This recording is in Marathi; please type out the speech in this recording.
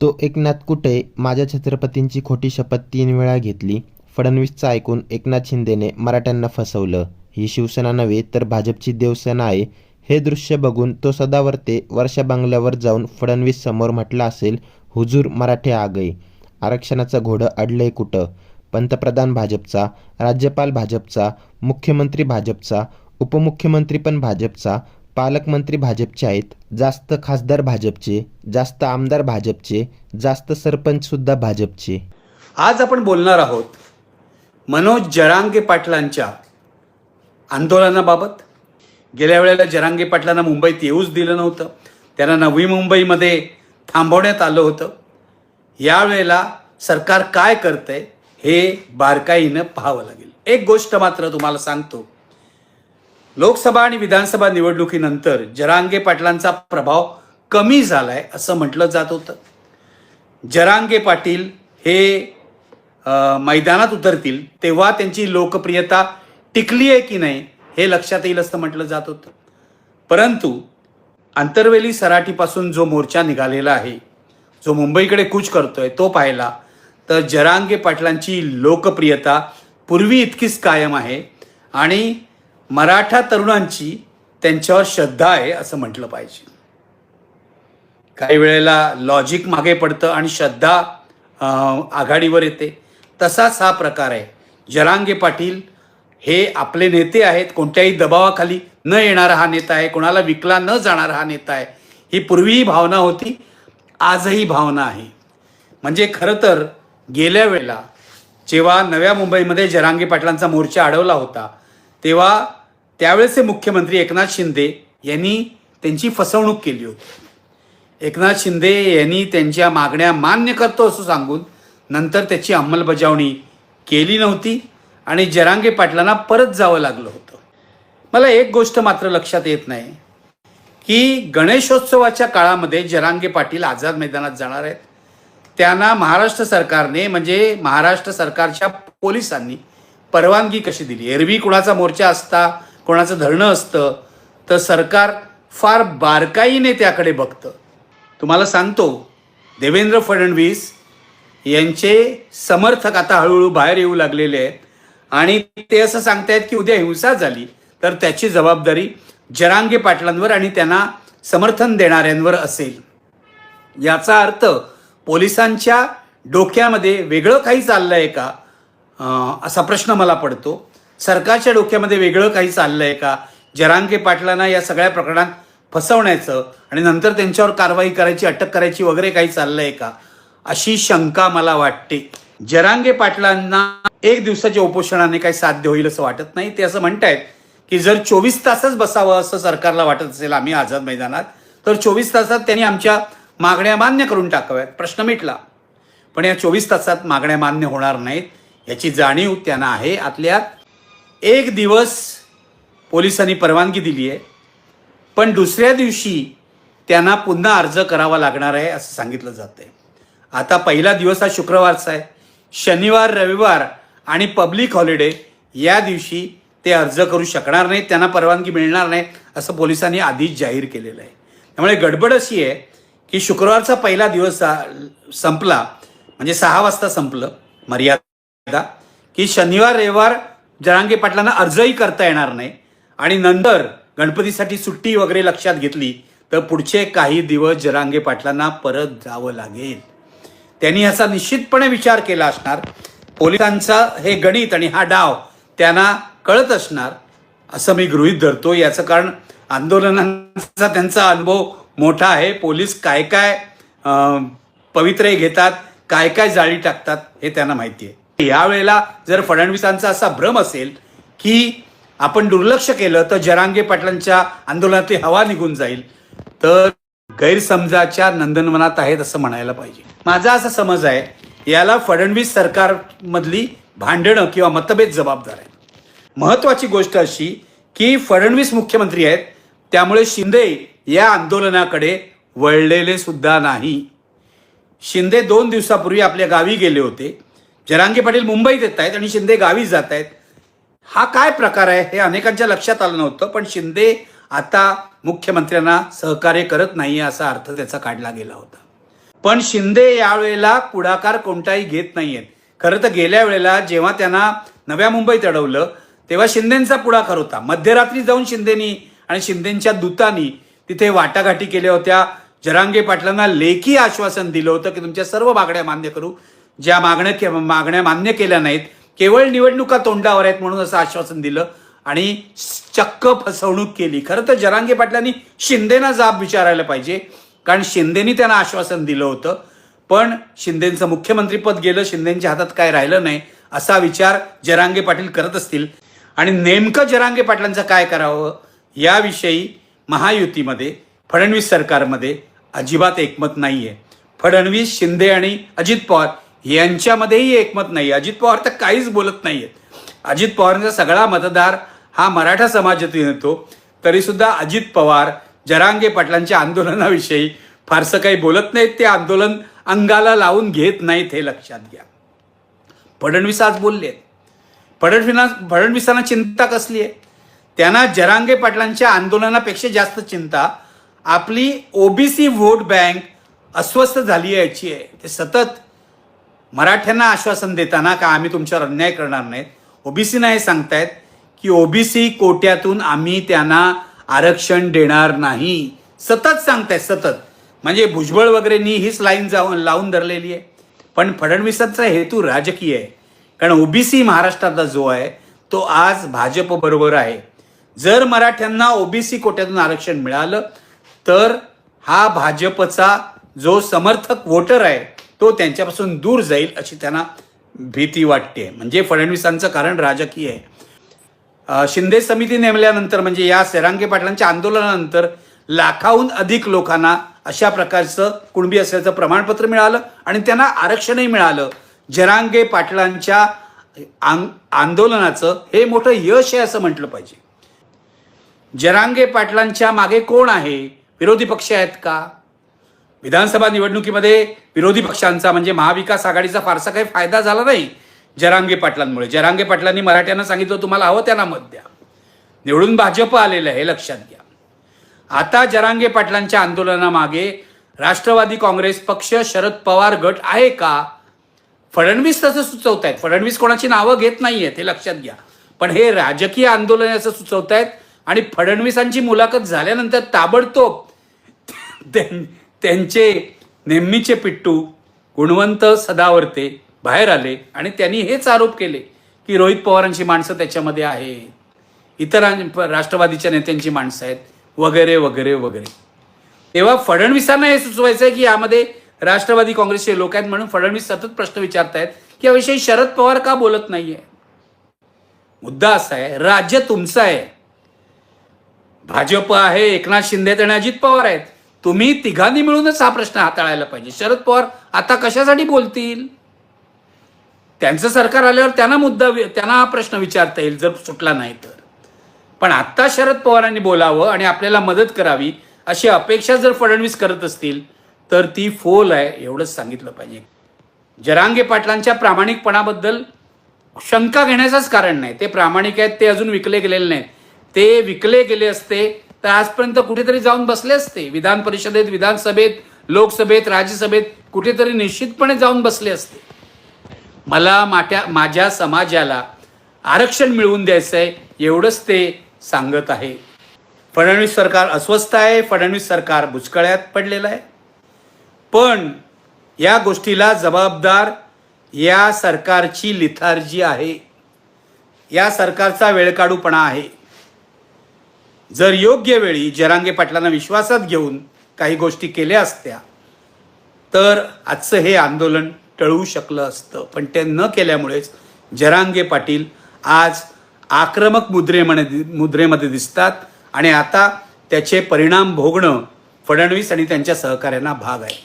तो एकनाथ कुटे माझ्या छत्रपतींची खोटी शपथ तीन वेळा घेतली. फडणवीसचं ऐकून एकनाथ शिंदेने मराठ्यांना फसवलं. ही शिवसेना नव्हे तर भाजपची देवसेना आहे. हे दृश्य बघून तो सदावर्ते वर्षा बंगल्यावर जाऊन फडणवीस समोर म्हटला असेल हुजूर मराठे आगई आरक्षणाचं घोडं अडलंय कुठं? पंतप्रधान भाजपचा राज्यपाल भाजपचा मुख्यमंत्री भाजपचा उपमुख्यमंत्री पण भाजपचा पालकमंत्री भाजपचे आहेत जास्त खासदार भाजपचे जास्त आमदार भाजपचे जास्त सरपंचसुद्धा भाजपचे. आज आपण बोलणार आहोत मनोज जरांगे पाटलांच्या आंदोलनाबाबत. गेल्या वेळेला जरांगे पाटलांना मुंबईत येऊच दिलं नव्हतं. त्यांना नवी मुंबईमध्ये थांबवण्यात आलं होतं. यावेळेला सरकार काय करतंय हे बारकाईनं पाहावं लागेल. एक गोष्ट मात्र तुम्हाला सांगतो. लोकसभा आणि विधानसभा निवडणुकीनंतर जरांगे पाटलांचा प्रभाव कमी झालाय असं म्हटलं जात होतं. जरांगे पाटील हे मैदानात उतरतील तेव्हा त्यांची लोकप्रियता टिकली आहे की नाही हे लक्षात येईल असं म्हटलं जात होतं. परंतु आंतरवेली सराटीपासून जो मोर्चा निघालेला आहे जो मुंबईकडे कूच करतोय तो पाहिला तर जरांगे पाटलांची लोकप्रियता पूर्वी इतकीच कायम आहे आणि मराठा तरुणांची त्यांच्यावर श्रद्धा आहे असं म्हटलं पाहिजे. काही वेळेला लॉजिक मागे पडतं आणि श्रद्धा आघाडीवर येते. तसाच हा प्रकार आहे. जरांगे पाटील हे आपले नेते आहेत कोणत्याही दबावाखाली न येणारा हा नेता आहे कोणाला विकला न जाणारा हा नेता आहे. ही पूर्वीही भावना होती आजही भावना आहे. म्हणजे खरं तर गेल्या वेळेला जेव्हा नव्या मुंबईमध्ये जरांगे पाटलांचा मोर्चा अडवला होता तेव्हा त्यावेळेचे मुख्यमंत्री एकनाथ शिंदे यांनी त्यांची फसवणूक केली होती. एकनाथ शिंदे यांनी त्यांच्या मागण्या मान्य करतो असं सांगून नंतर त्याची अंमलबजावणी केली नव्हती आणि जरांगे पाटलांना परत जावं लागलं होतं. मला एक गोष्ट मात्र लक्षात येत नाही की गणेशोत्सवाच्या काळामध्ये जरांगे पाटील आझाद मैदानात जाणार आहेत. त्यांना महाराष्ट्र सरकारने म्हणजे महाराष्ट्र सरकारच्या पोलिसांनी परवानगी कशी दिली? एरवी कुणाचा मोर्चा असता? कोणाचं धरणं असतं तर सरकार फार बारकाईने त्याकडे बघतं. तुम्हाला सांगतो देवेंद्र फडणवीस यांचे समर्थक आता हळूहळू बाहेर येऊ लागलेले आहेत. आणि ते असं सांगतायत की उद्या हिंसा झाली तर त्याची जबाबदारी जरांगे पाटलांवर आणि त्यांना समर्थन देणाऱ्यांवर असेल. याचा अर्थ पोलिसांच्या डोक्यामध्ये वेगळं काही चाललं आहे का असा प्रश्न मला पडतो. सरकारच्या डोक्यामध्ये वेगळं काही चाललंय का? जरांगे पाटलांना या सगळ्या प्रकरणात फसवण्याचं आणि नंतर त्यांच्यावर कारवाई करायची अटक करायची वगैरे काही चाललंय का? अशी शंका मला वाटते. जरांगे पाटलांना एक दिवसाच्या उपोषणाने काही साध्य होईल असं वाटत नाही. ते असं म्हणतायत की जर चोवीस तासच बसावं असं सरकारला वाटत असेल आम्ही आझाद मैदानात तर चोवीस तासात त्यांनी आमच्या मागण्या मान्य करून टाकाव्यात. प्रश्न मिटला. पण या चोवीस तासात मागण्या मान्य होणार नाहीत. याची जाणीव त्यांना आहे. आतल्यात एक दिवस पोलिसांनी परवानगी दिली आहे पण दुसऱ्या दिवशी त्यांना पुन्हा अर्ज करावा लागणार आहे असं सांगितलं जात आहे. आता पहिला दिवस हा शुक्रवारचा आहे. शनिवार रविवार आणि पब्लिक हॉलिडे या दिवशी ते अर्ज करू शकणार नाहीत त्यांना परवानगी मिळणार नाही असं पोलिसांनी आधीच जाहीर केलेलं आहे. त्यामुळे गडबड अशी आहे की शुक्रवारचा पहिला दिवस संपला म्हणजे सहा वाजता संपलं मर्यादा की शनिवार रविवार जरांगे पाटलांना अर्जही करता येणार नाही. आणि नंतर गणपतीसाठी सुट्टी वगैरे लक्षात घेतली तर पुढचे काही दिवस जरांगे पाटलांना परत जावं लागेल. त्यांनी असा निश्चितपणे विचार केला असणार. पोलिसांचा हे गणित आणि हा डाव त्यांना कळत असणार असं मी गृहीत धरतो. याचं कारण आंदोलनांचा त्यांचा अनुभव मोठा आहे. पोलीस काय काय पवित्रे घेतात काय काय जाळी टाकतात हे त्यांना माहिती आहे. यावेळेला जर फडणवीसांचा असा भ्रम असेल की आपण दुर्लक्ष केलं तर जरांगे पाटलांच्या आंदोलनातली हवा निघून जाईल तर गैरसमजाच्या नंदनवनात आहेत असं म्हणायला पाहिजे. माझा असा समज आहे याला फडणवीस सरकारमधली भांडणं किंवा मतभेद जबाबदार आहेत. महत्वाची गोष्ट अशी की फडणवीस मुख्यमंत्री आहेत त्यामुळे शिंदे या आंदोलनाकडे वळलेले सुद्धा नाही. शिंदे दोन दिवसापूर्वी आपल्या गावी गेले होते. जरांगे पाटील मुंबईत येत आहेत आणि शिंदे गावी जात आहेत. हा काय प्रकार आहे? हे अनेकांच्या लक्षात आलं नव्हतं पण शिंदे आता मुख्यमंत्र्यांना सहकार्य करत नाही असा अर्थ त्याचा काढला गेला होता. पण शिंदे यावेळेला पुढाकार कोणताही घेत नाहीयेत. खरं तर गेल्या वेळेला जेव्हा त्यांना नव्या मुंबईत अडवलं तेव्हा शिंदेचा पुढाकार होता. मध्यरात्री जाऊन शिंदेनी आणि शिंदेच्या दूतांनी तिथे वाटाघाटी केल्या होत्या. जरांगे पाटलांना लेखी आश्वासन दिलं होतं की तुमच्या सर्व मागण्या मान्य करू. ज्या मागण्या के- मागण्या मान्य केल्या नाहीत केवळ निवडणुका तोंडावर आहेत म्हणून असं आश्वासन दिलं आणि चक्क फसवणूक केली. खरं तर जरांगे पाटलांनी शिंदेना जाब विचारायला पाहिजे कारण शिंदेनी त्यांना आश्वासन दिलं होतं. पण शिंदेचं मुख्यमंत्रीपद गेलं शिंदेच्या हातात काय राहिलं नाही असा विचार जरांगे पाटील करत असतील. आणि नेमकं जरांगे पाटलांचं काय करावं याविषयी महायुतीमध्ये फडणवीस सरकारमध्ये अजिबात एकमत नाहीये. फडणवीस शिंदे आणि अजित पवार यांच्यामध्येही एकमत नाही अजित पवार तर काहीच बोलत नाहीयेत अजित पवारांचा सगळा मतदार हा मराठा समाजातून येतो. तरी सुद्धा अजित पवार जरांगे पाटलांच्या आंदोलनाविषयी फारसं काही बोलत नाहीत. ते आंदोलन अंगाला लावून घेत नाहीत हे लक्षात घ्या. फडणवीस आज बोलले फडणवीसांना फडणवीसांना चिंता कसली आहे? त्यांना जरांगे पाटलांच्या आंदोलनापेक्षा जास्त चिंता. आपली ओबीसी व्होट बँक अस्वस्थ झाली आहे याची आहे. ते सतत मराठ्यांना आश्वासन देताना का आम्ही तुमच्यावर अन्याय करणार नाहीत? ओबीसीना हे सांगतायत की ओबीसी कोट्यातून आम्ही त्यांना आरक्षण देणार नाही. सतत सांगतायत सतत. म्हणजे भुजबळ वगैरेनी हीच लाईन जाऊन लावून धरलेली आहे. पण फडणवीसांचा हेतू राजकीय आहे. कारण ओबीसी महाराष्ट्राचा जो आहे तो आज भाजप बरोबर आहे. जर मराठ्यांना ओबीसी कोट्यातून आरक्षण मिळालं तर हा भाजपचा जो समर्थक वोटर आहे तो त्यांच्यापासून दूर जाईल अशी त्यांना भीती वाटते म्हणजे फडणवीसांचं कारण राजकीय आहे. शिंदे समिती नेमल्यानंतर म्हणजे या सेरांगे पाटलांच्या आंदोलनानंतर लाखाहून अधिक लोकांना अशा प्रकारचं कुणबी असल्याचं प्रमाणपत्र मिळालं आणि त्यांना आरक्षणही मिळालं. जरांगे पाटलांच्या आंदोलनाचं हे मोठं यश आहे असं म्हटलं पाहिजे. जरांगे पाटलांच्या मागे कोण आहे? विरोधी पक्ष आहेत का? विधानसभा निवडणुकीमध्ये विरोधी पक्षांचा म्हणजे महाविकास आघाडीचा फारसा काही फायदा झाला नाही जरांगे पाटलांमुळे. जरांगे पाटलांनी मराठ्यांना सांगितलं तुम्हाला हवं त्यांना मत द्या. निवडून भाजप आलेलं आहे हे लक्षात घ्या. आता जरांगे पाटलांच्या आंदोलनामागे राष्ट्रवादी काँग्रेस पक्ष शरद पवार गट आहे का? फडणवीस तसं सुचवत आहेत फडणवीस कोणाची नावं घेत नाहीयेत हे लक्षात घ्या. पण हे राजकीय आंदोलन असं सुचवत आहेत आणि फडणवीसांची मुलाखत झाल्यानंतर ताबडतोब त्यांचे नेहमीचे पिट्टू गुणवंत सदावर्ते बाहेर आले आणि त्यांनी हेच आरोप केले की रोहित पवारांची माणसं त्याच्यामध्ये आहेत इतर राष्ट्रवादीच्या नेत्यांची माणसं आहेत. वगैरे वगैरे वगैरे. तेव्हा फडणवीसांना हे सुचवायचं आहे की यामध्ये राष्ट्रवादी काँग्रेसचे लोक आहेत म्हणून फडणवीस सतत प्रश्न विचारतायत की याविषयी शरद पवार का बोलत नाहीये? मुद्दा असा आहे राज्य तुमचं आहे. भाजप आहे एकनाथ शिंदे आणि अजित पवार आहेत. तुम्ही तिघांनी मिळूनच हा प्रश्न हाताळायला पाहिजे. शरद पवार आता कशासाठी बोलतील? त्यांचं सरकार आल्यावर त्यांना मुद्दा वि- त्यांना हा प्रश्न विचारता येईल जर सुटला नाही तर. पण आत्ता शरद पवारांनी बोलावं आणि आपल्याला मदत करावी अशी अपेक्षा जर फडणवीस करत असतील तर ती फोल आहे एवढंच सांगितलं पाहिजे. जरांगे पाटलांच्या प्रामाणिकपणाबद्दल शंका घेण्याचंच कारण नाही. ते प्रामाणिक आहेत ते अजून विकले गेलेले नाहीत. ते विकले गेले असते तर आजपर्यंत कुठेतरी जाऊन बसले असते. विधान परिषदेत विधानसभेत लोकसभेत राज्यसभेत कुठेतरी निश्चितपणे जाऊन बसले असते. मला माट्या माझ्या समाजाला आरक्षण मिळवून द्यायचं आहे एवढंच ते सांगत आहे. फडणवीस सरकार अस्वस्थ आहे फडणवीस सरकार बुचकळ्यात पडलेलं आहे. पण या गोष्टीला जबाबदार या सरकारची लिथार्जी आहे. या सरकारचा वेळकाडूपणा आहे. जर योग्य वेळी जरांगे पाटलांना विश्वासात घेऊन काही गोष्टी केल्या असत्या तर आजचं हे आंदोलन टळवू शकलं असतं. पण ते न केल्यामुळेच जरांगे पाटील आज आक्रमक मुद्रेमध्ये मुद्रेमध्ये दिसतात आणि आता त्याचे परिणाम भोगणं फडणवीस आणि त्यांच्या सहकाऱ्यांना भाग आहे.